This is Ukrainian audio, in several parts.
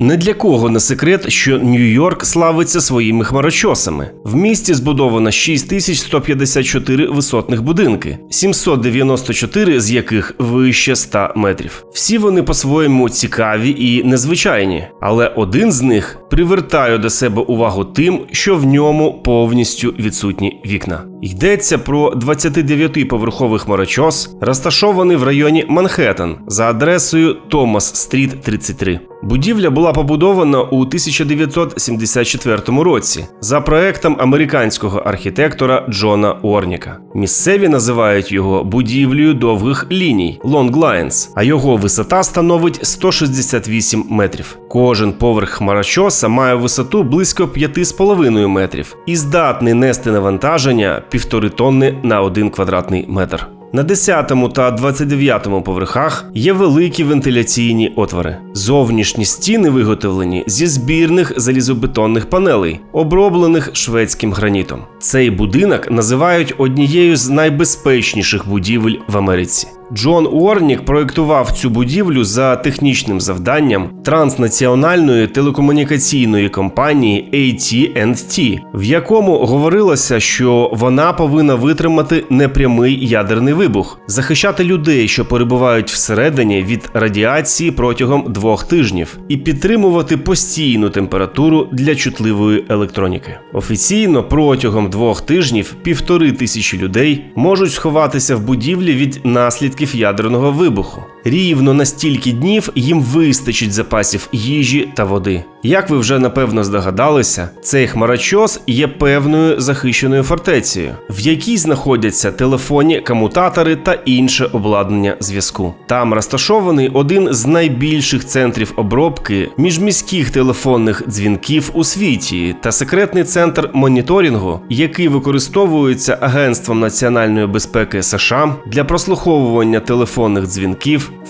Не для кого не секрет, що Нью-Йорк славиться своїми хмарочосами. В місті збудовано 6154 висотних будинки, 794 з яких вище 100 метрів. Всі вони по-своєму цікаві і незвичайні, але один з них привертає до себе увагу тим, що в ньому повністю відсутні вікна. Йдеться про 29-поверховий хмарочос, розташований в районі Манхеттен за адресою Томас Стріт 33. Будівля була побудована у 1974 році за проектом американського архітектора Джона Орніка. Місцеві називають його будівлею довгих ліній Long Lines, а його висота становить 168 метрів. Кожен поверх хмарочоса має висоту близько 5,5 метрів і здатний нести навантаження півтори тонни на один квадратний метр. На 10 та 29 поверхах є великі вентиляційні отвори. Зовнішні стіни виготовлені зі збірних залізобетонних панелей, оброблених шведським гранітом. Цей будинок називають однією з найбезпечніших будівель в Америці. Джон Уорнік проєктував цю будівлю за технічним завданням транснаціональної телекомунікаційної компанії AT&T, в якому говорилося, що вона повинна витримати непрямий ядерний вибух, захищати людей, що перебувають всередині від радіації протягом двох тижнів, і підтримувати постійну температуру для чутливої електроніки. Офіційно протягом двох тижнів півтори тисячі людей можуть сховатися в будівлі від наслідків ядерного вибуху. Рівно на стільки днів їм вистачить запасів їжі та води. Як ви вже напевно здогадалися, цей хмарочос є певною захищеною фортецею, в якій знаходяться телефонні комутатори та інше обладнання зв'язку. Там розташований один з найбільших центрів обробки міжміських телефонних дзвінків у світі та секретний центр моніторингу, який використовується Агентством національної безпеки США для прослуховування телефонних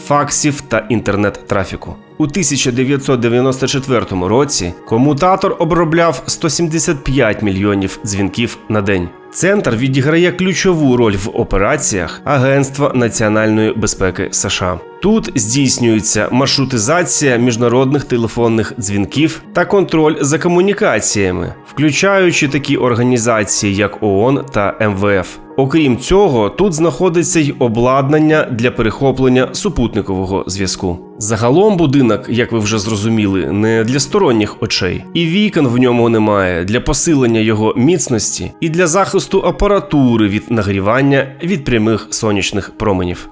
факсів та інтернет-трафіку. У 1994 році комутатор обробляв 175 мільйонів дзвінків на день. Центр відіграє ключову роль в операціях Агентства національної безпеки США. Тут здійснюється маршрутизація міжнародних телефонних дзвінків та контроль за комунікаціями, включаючи такі організації, як ООН та МВФ. Окрім цього, тут знаходиться й обладнання для перехоплення супутникового зв'язку. Загалом будинок, як ви вже зрозуміли, не для сторонніх очей, і вікон в ньому немає для посилення його міцності і для захисту апаратури від нагрівання від прямих сонячних променів.